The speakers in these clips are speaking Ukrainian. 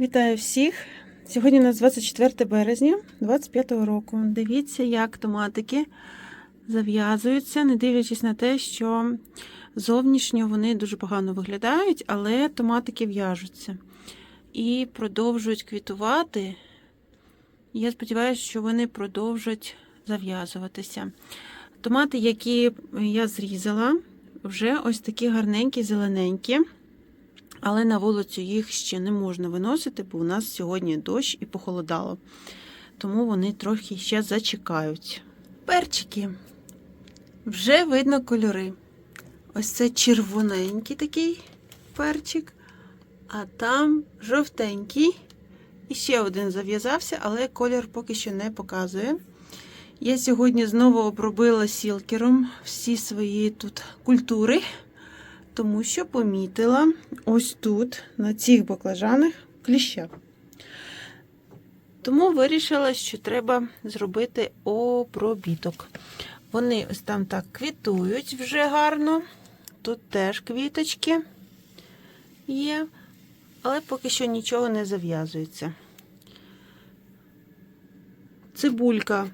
Вітаю всіх! Сьогодні у нас 24 березня 25 року. Дивіться, як томатики зав'язуються, не дивлячись на те, що зовнішньо вони дуже погано виглядають, але томатики в'яжуться і продовжують квітувати. Я сподіваюся, що вони продовжать зав'язуватися. Томати, які я зрізала, вже ось такі гарненькі, зелененькі. Але на вулицю їх ще не можна виносити, бо у нас сьогодні дощ і похолодало. Тому вони трохи ще зачекають. Перчики. Вже видно кольори. Ось це червоненький такий перчик, а там жовтенький. І ще один зав'язався, але колір поки що не показує. Я сьогодні знову обробила сілкером всі свої тут культури тому що помітила ось тут, на цих баклажанах, кліща. Тому вирішила, що треба зробити обробіток. Вони ось там так квітують вже гарно. Тут теж квіточки є, але поки що нічого не зав'язується. Цибулька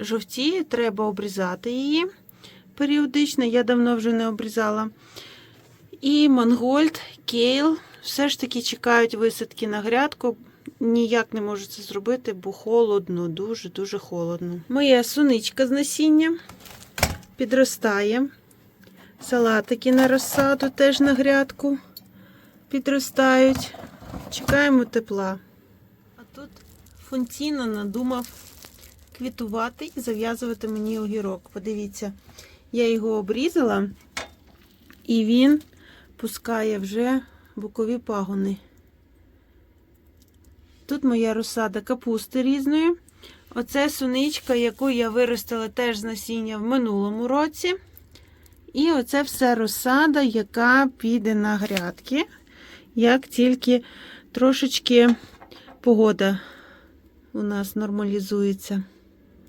жовтіє, треба обрізати її періодично, я давно вже не обрізала. І мангольд, кейл все ж таки чекають висадки на грядку. Ніяк не можу це зробити, бо холодно, дуже-дуже холодно. Моя суничка з насіння підростає. Салатики на розсаду теж на грядку підростають. Чекаємо тепла. А тут Фонтіна надумав квітувати і зав'язувати мені огірок. Подивіться, я його обрізала, і він пускає вже бокові пагони. Тут моя розсада капусти різної. Оце суничка, яку я виростила теж з насіння в минулому році. І оце все розсада, яка піде на грядки, як тільки трошечки погода у нас нормалізується.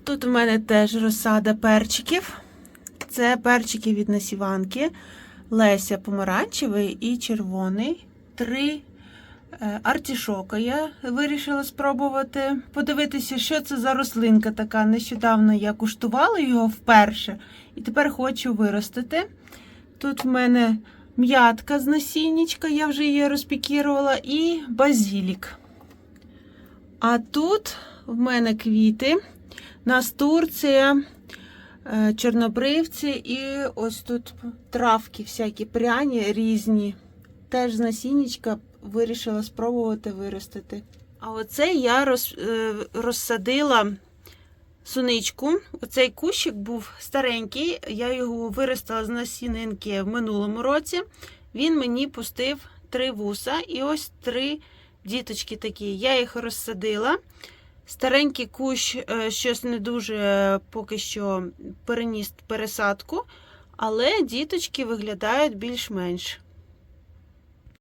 Тут у мене теж розсада перчиків. Це перчики від насіванки. Леся помаранчевий і червоний. Три е, артішока я вирішила спробувати подивитися, що це за рослинка така. Нещодавно я куштувала його вперше і тепер хочу виростити. Тут в мене м'ятка з насіннячка, я вже її розпікірувала, і базілік. А тут в мене квіти, настурція, чорнобривці і ось тут травки всякі пряні різні. Теж з насіннячка вирішила спробувати виростити. А оце я роз, е, розсадила суничку. Оцей кущик був старенький, я його виростила з насінинки в минулому році. Він мені пустив три вуса і ось три діточки такі. Я їх розсадила. Старенький кущ е, щось не дуже е, поки що переніс пересадку, але діточки виглядають більш-менш.